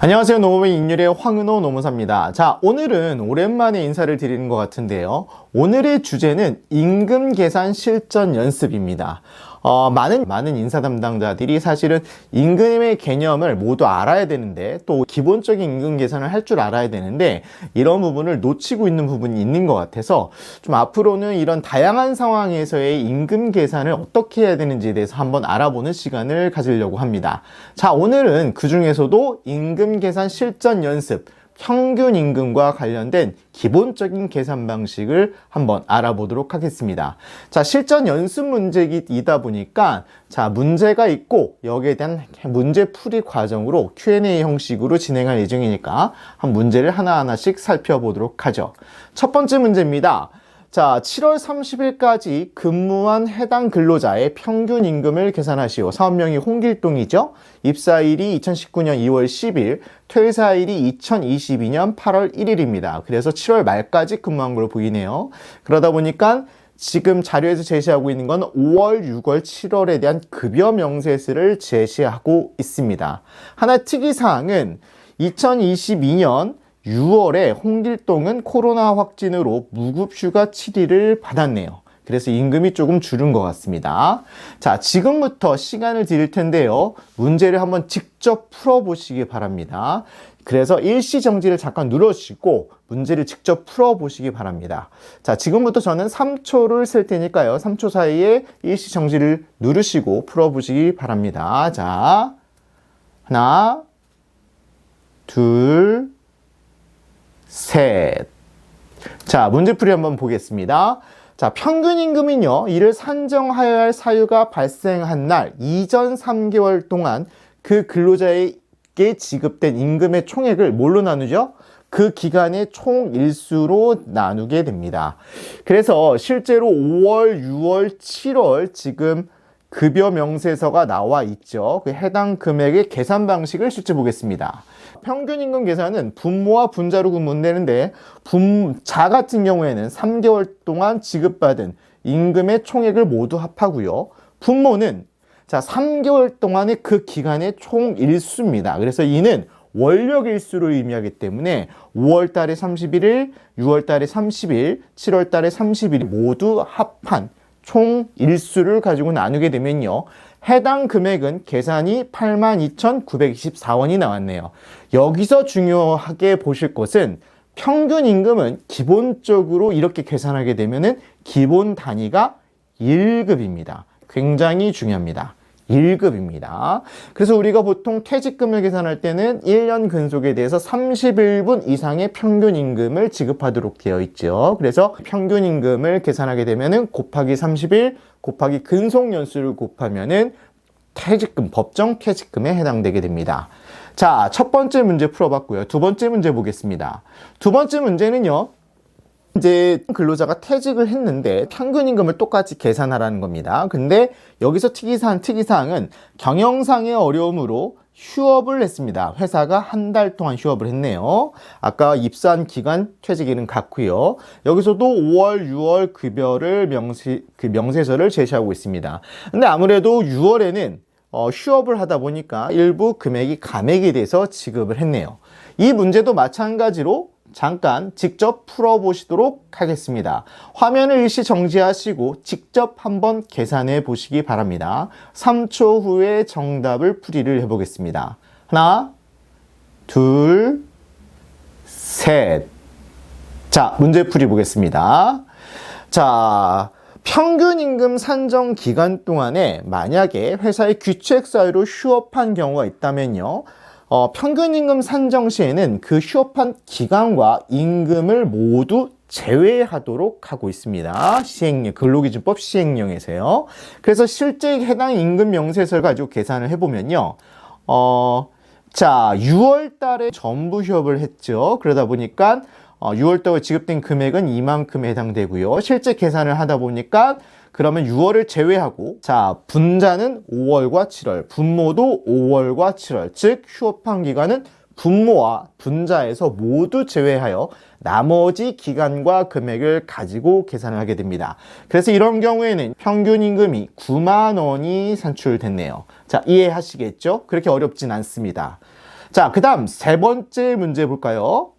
안녕하세요. 노무민 인율의 황은호 노무사입니다. 자, 오늘은 오랜만에 인사를 드리는 것 같은데요. 오늘의 주제는 임금 계산 실전 연습입니다. 어, 많은, 많은 인사 담당자들이 사실은 임금의 개념을 모두 알아야 되는데, 또 기본적인 임금 계산을 할 줄 알아야 되는데, 이런 부분을 놓치고 있는 부분이 있는 것 같아서, 좀 앞으로는 이런 다양한 상황에서의 임금 계산을 어떻게 해야 되는지에 대해서 한번 알아보는 시간을 가지려고 합니다. 자, 오늘은 그 중에서도 임금 계산 실전 연습, 평균 임금과 관련된 기본적인 계산 방식을 한번 알아보도록 하겠습니다. 자, 실전 연습 문제이다 보니까 자, 문제가 있고 여기에 대한 문제 풀이 과정으로 Q&A 형식으로 진행할 예정이니까 한 문제를 하나하나씩 살펴보도록 하죠. 첫 번째 문제입니다. 자, 7월 30일까지 근무한 해당 근로자의 평균 임금을 계산하시오. 사업명이 홍길동이죠. 입사일이 2019년 2월 10일, 퇴사일이 2022년 8월 1일입니다. 그래서 7월 말까지 근무한 걸로 보이네요. 그러다 보니까 지금 자료에서 제시하고 있는 건 5월, 6월, 7월에 대한 급여 명세서를 제시하고 있습니다. 하나 특이사항은 2022년 6월에 홍길동은 코로나 확진으로 무급휴가 7일을 받았네요. 그래서 임금이 조금 줄은 것 같습니다. 자, 지금부터 시간을 드릴 텐데요. 문제를 한번 직접 풀어보시기 바랍니다. 그래서 일시정지를 잠깐 눌러주시고 문제를 직접 풀어보시기 바랍니다. 자, 지금부터 저는 3초를 쓸 테니까요. 3초 사이에 일시정지를 누르시고 풀어보시기 바랍니다. 자, 하나, 둘, 셋. 자, 문제풀이 한번 보겠습니다. 자, 평균 임금은요, 이를 산정하여야 할 사유가 발생한 날 이전 3개월 동안 그 근로자에게 지급된 임금의 총액을 뭘로 나누죠? 그 기간의 총 일수로 나누게 됩니다. 그래서 실제로 5월, 6월, 7월 지금 급여 명세서가 나와 있죠. 그 해당 금액의 계산 방식을 실제 보겠습니다. 평균 임금 계산은 분모와 분자로 구분되는데 분자 같은 경우에는 3개월 동안 지급받은 임금의 총액을 모두 합하고요. 분모는 자 3개월 동안의 그 기간의 총 일수입니다. 그래서 이는 원력 일수를 의미하기 때문에 5월 달에 31일, 6월 달에 30일, 7월 달에 30일 모두 합한 총 일수를 가지고 나누게 되면요. 해당 금액은 계산이 82,924원이 나왔네요. 여기서 중요하게 보실 것은 평균 임금은 기본적으로 이렇게 계산하게 되면은 기본 단위가 1급입니다. 굉장히 중요합니다. 1급입니다. 그래서 우리가 보통 퇴직금을 계산할 때는 1년 근속에 대해서 31분 이상의 평균 임금을 지급하도록 되어 있죠. 그래서 평균 임금을 계산하게 되면은 곱하기 30일 곱하기 근속 연수를 곱하면은 퇴직금, 법정 퇴직금에 해당되게 됩니다. 자, 첫 번째 문제 풀어봤고요. 두 번째 문제 보겠습니다. 두 번째 문제는요. 이제 근로자가 퇴직을 했는데 평균 임금을 똑같이 계산하라는 겁니다. 근데 여기서 특이사항, 특이사항은 경영상의 어려움으로 휴업을 했습니다. 회사가 한 달 동안 휴업을 했네요. 아까 입사한 기간 퇴직일은 같고요. 여기서도 5월, 6월 급여를 명세, 그 명세서를 제시하고 있습니다. 근데 아무래도 6월에는 어, 휴업을 하다 보니까 일부 금액이 감액이 돼서 지급을 했네요. 이 문제도 마찬가지로 잠깐 직접 풀어보시도록 하겠습니다. 화면을 일시 정지하시고 직접 한번 계산해 보시기 바랍니다. 3초 후에 정답을 풀이를 해보겠습니다. 하나, 둘, 셋. 자, 문제 풀이 보겠습니다. 자, 평균 임금 산정 기간 동안에 만약에 회사의 귀책 사유로 휴업한 경우가 있다면요. 어, 평균 임금 산정 시에는 그 휴업한 기간과 임금을 모두 제외하도록 하고 있습니다. 시행령, 근로기준법 시행령에서요. 그래서 실제 해당 임금 명세서를 가지고 계산을 해보면요. 어, 자, 6월 달에 전부 휴업을 했죠. 그러다 보니까 어, 6월 달에 지급된 금액은 이만큼에 해당되고요. 실제 계산을 하다 보니까 그러면 6월을 제외하고 자 분자는 5월과 7월, 분모도 5월과 7월, 즉 휴업한 기간은 분모와 분자에서 모두 제외하여 나머지 기간과 금액을 가지고 계산을 하게 됩니다. 그래서 이런 경우에는 평균 임금이 9만 원이 산출됐네요. 자, 이해하시겠죠? 그렇게 어렵진 않습니다. 자, 그 다음 세 번째 문제 볼까요?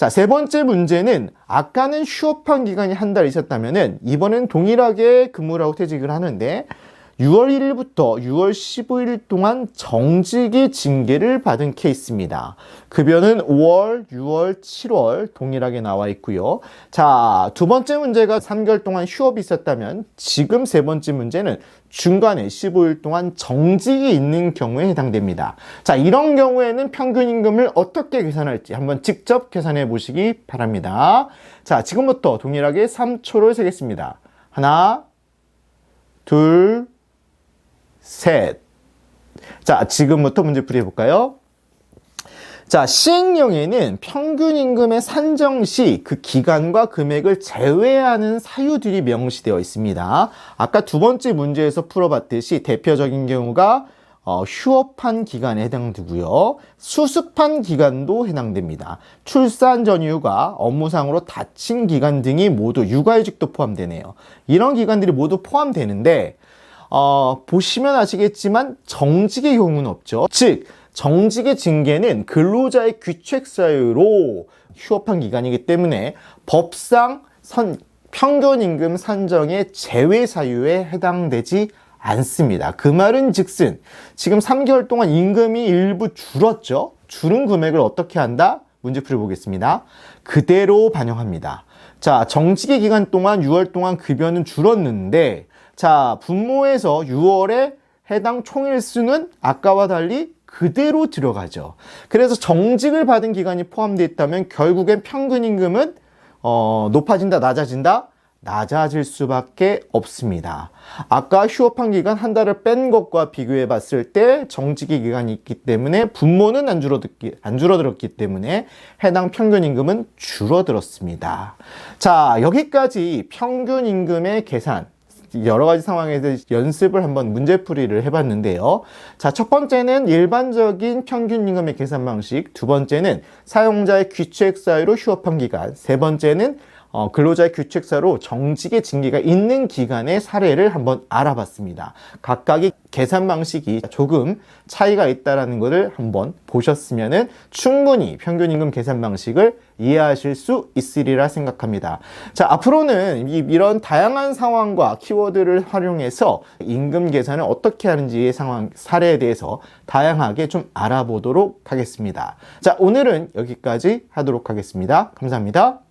자, 세 번째 문제는 아까는 휴업한 기간이 한 달 있었다면은 이번엔 동일하게 근무를 하고 퇴직을 하는데 6월 1일부터 6월 15일 동안 정직이 징계를 받은 케이스입니다. 급여는 5월, 6월, 7월 동일하게 나와 있고요. 자, 두 번째 문제가 3개월 동안 휴업이 있었다면 지금 세 번째 문제는 중간에 15일 동안 정직이 있는 경우에 해당됩니다. 자, 이런 경우에는 평균 임금을 어떻게 계산할지 한번 직접 계산해 보시기 바랍니다. 자, 지금부터 동일하게 3초를 세겠습니다. 하나, 둘, 셋. 자, 지금부터 문제 풀이해 볼까요? 자, 시행령에는 평균 임금의 산정 시 그 기간과 금액을 제외하는 사유들이 명시되어 있습니다. 아까 두 번째 문제에서 풀어봤듯이 대표적인 경우가 어, 휴업한 기간에 해당되고요. 수습한 기간도 해당됩니다. 출산 전이유가 업무상으로 다친 기간 등이 모두 육아휴직도 포함되네요. 이런 기간들이 모두 포함되는데 어, 보시면 아시겠지만 정직의 경우는 없죠. 즉 정직의 징계는 근로자의 귀책 사유로 휴업한 기간이기 때문에 법상 선, 평균 임금 산정의 제외 사유에 해당되지 않습니다. 그 말은 즉슨 지금 3개월 동안 임금이 일부 줄었죠. 줄은 금액을 어떻게 한다? 문제 풀어보겠습니다. 그대로 반영합니다. 자, 정직의 기간 동안 6월 동안 급여는 줄었는데 자, 분모에서 6월에 해당 총일수는 아까와 달리 그대로 들어가죠. 그래서 정직을 받은 기간이 포함되어 있다면 결국엔 평균 임금은 어, 높아진다, 낮아진다? 낮아질 수밖에 없습니다. 아까 휴업한 기간 한 달을 뺀 것과 비교해 봤을 때 정직의 기간이 있기 때문에 분모는 안 줄어들기, 안 줄어들었기 때문에 해당 평균 임금은 줄어들었습니다. 자, 여기까지 평균 임금의 계산, 여러 가지 상황에 대해 연습을 한번 문제풀이를 해봤는데요. 자, 첫 번째는 일반적인 평균 임금의 계산 방식, 두 번째는 사용자의 귀책 사유로 휴업한 기간, 세 번째는 어, 근로자의 규칙사로 정직의 징계가 있는 기간의 사례를 한번 알아봤습니다. 각각의 계산 방식이 조금 차이가 있다라는 것을 한번 보셨으면은 충분히 평균 임금 계산 방식을 이해하실 수 있으리라 생각합니다. 자, 앞으로는 이, 이런 다양한 상황과 키워드를 활용해서 임금 계산을 어떻게 하는지의 상황, 사례에 대해서 다양하게 좀 알아보도록 하겠습니다. 자, 오늘은 여기까지 하도록 하겠습니다. 감사합니다.